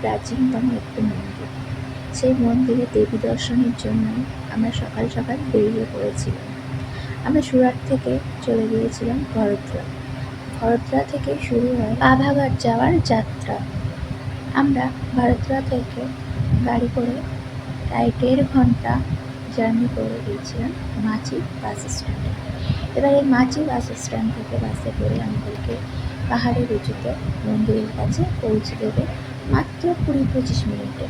প্রাচীনতম একটি মন্দির। সেই মন্দিরে দেবী দর্শনের জন্য আমরা সকাল সকাল বেরিয়ে পড়েছিলাম। আমরা সুরাট থেকে চলে গিয়েছিলাম ভরদ্রা ভরতরা থেকে শুরু হয় পাভাঘাট যাওয়ার যাত্রা। আমরা ভারতরা থেকে গাড়ি করে প্রায় দেড় ঘণ্টা জার্নি করে গিয়েছিলাম মাচি বাস স্ট্যান্ডে। এবার এই বাস স্ট্যান্ড থেকে বাসে করে আমাদেরকে পাহাড়ের উঁচুতে মন্দিরের কাছে পৌঁছে দেবে মাত্র কুড়ি পঁচিশ মিনিটে।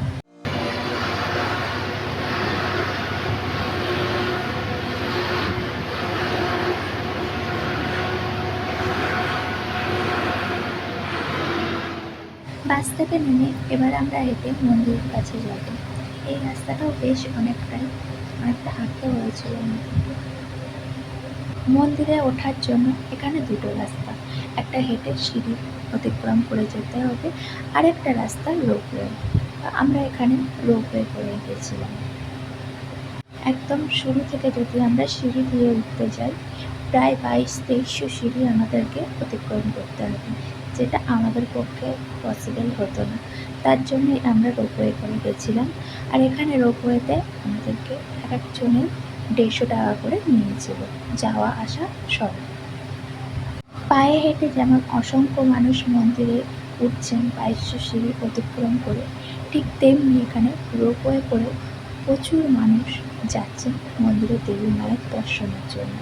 বাস থেকে নেমে এবার আমরা হেঁটে মন্দিরের কাছে যাব। এই রাস্তাটাও বেশ অনেকটাই। অনেকটা হাঁটতে হয়েছিল। মন্দিরে ওঠার জন্য এখানে দুটো রাস্তা। একটা হেঁটে সিঁড়ি অতিক্রম করে যেতে হবে। আর একটা রাস্তা রোপওয়ে। আমরা এখানে রোপওয়ে করে গেছিলাম একদম শুরু থেকে যদি আমরা সিঁড়ি দিয়ে উঠতে যাই, প্রায় বাইশ তেইশশো সিঁড়ি আমাদেরকে অতিক্রম করতে হবে, যেটা আমাদের পক্ষে পসিবল হতো না। তার জন্যই আমরা রোপওয়ে করে গেছিলাম। আর এখানে রোপওয়েতে আমাদেরকে এক একজনের দেড়শো টাকা করে নিয়েছিল। যাওয়া আসা সব। পায়ে হেঁটে যেমন অসংখ্য মানুষ মন্দিরে উঠছেন বাইশশো সিঁড়ি অতিক্রম করে, ঠিক তেমনি এখানে রোপওয়ে করে প্রচুর মানুষ যাচ্ছেন মন্দিরে দেবী মায়ের দর্শনের জন্য।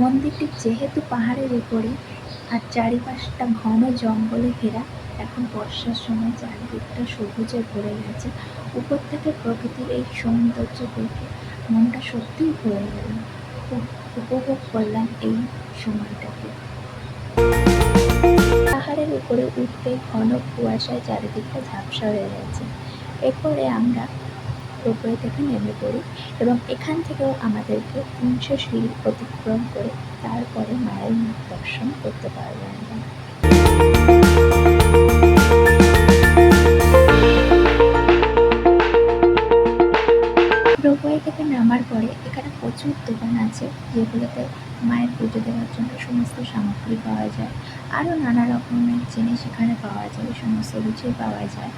মন্দিরটি যেহেতু পাহাড়ের উপরে, আর চারিপাশটা ঘন জঙ্গলে ঘেরা, এখন বর্ষার সময় চারিদিকটা সবুজে ভরে গেছে, উপর থেকে প্রকৃতির এই সৌন্দর্য দেখে মনটা সত্যিই ভরে গেল। উপভোগ করলাম এই সময়টাকে। পাহাড়ের উপরে উঠতে ঘন কুয়াশায় চারিদিকটা ঝাপসা হয়ে গেছে। এরপরে আমরা রোপওয়ে থেকে নেমে পড়ি এবং এখান থেকেও আমাদেরকে তিনশো সিঁড়ি অতিক্রম করে তারপরে মায়ের মুখ দর্শন করতে পারব আমরা। মায়ের পুজো দেওয়ার জন্য সমস্ত সামগ্রী পাওয়া যায়। আরও নানা রকমের জিনিস এখানে পাওয়া যায় সমস্ত কিছুই পাওয়া যায়।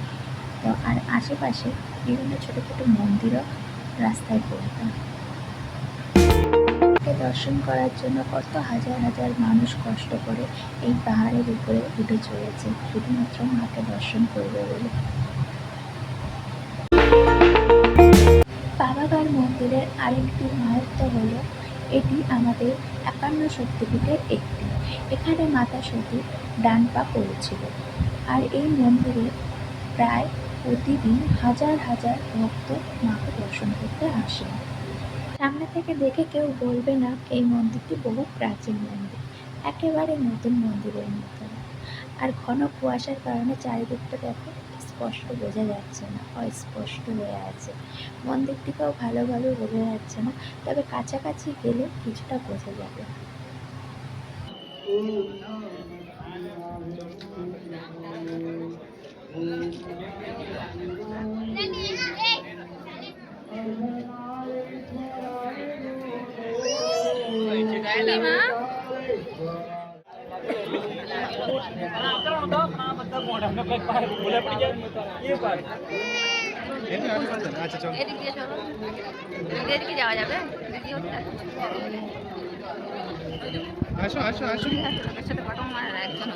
তো আর আশেপাশে বিভিন্ন ছোটো ছোটো মন্দিরও রাস্তায় পড়তো। মাকে দর্শন করার জন্য কত হাজার হাজার মানুষ কষ্ট করে এই পাহাড়ের উপরে উঠে চলেছে, শুধুমাত্র মাকে দর্শন করবে বলে। বাবাগার মন্দিরের আরেকটি মাহাত্ম হলো এটি আমাদের একান্ন শক্তিপীঠের একটি। এখানে মাতা সতী ডান পা করেছিল আর এই মন্দিরে প্রায় প্রতিদিন হাজার হাজার ভক্ত মাকে দর্শন করতে আসেন। সামনে থেকে দেখে কেউ বলবে না, এই মন্দিরটি বহু প্রাচীন মন্দির। একেবারে নতুন মন্দিরের মতন আর ঘন কুয়াশার কারণে চারিদিকটা দেখো স্পষ্ট বোঝা যাচ্ছে না, অস্পষ্ট হয়ে আছে। মন্দিরটিকেও ভালোভাবে বোঝা যাচ্ছে না, তবে কাছাকাছি গেলে কিছুটা বোঝা যাবে। আচ্ছা এদিক এদিকে যাওয়া যাবে? আসো আসো আসো। সাথে ফটো মারা একজন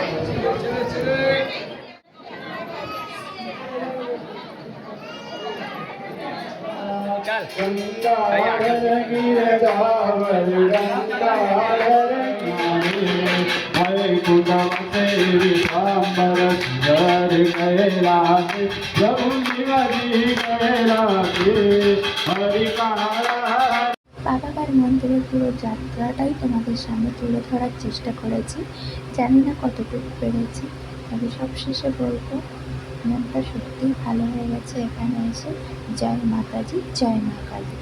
Hari Kaha Hari Kaha বাবাবার মন্দিরের পুরো যাত্রাটাই তোমাদের সামনে তুলে ধরার চেষ্টা করেছি। জানি না কতটুকু পেরেছি, তবে সবশেষে বলব, মনটা সত্যিই ভালো হয়ে গেছে এখানে এসে। জয় মাতাজি, জয় মা কালী।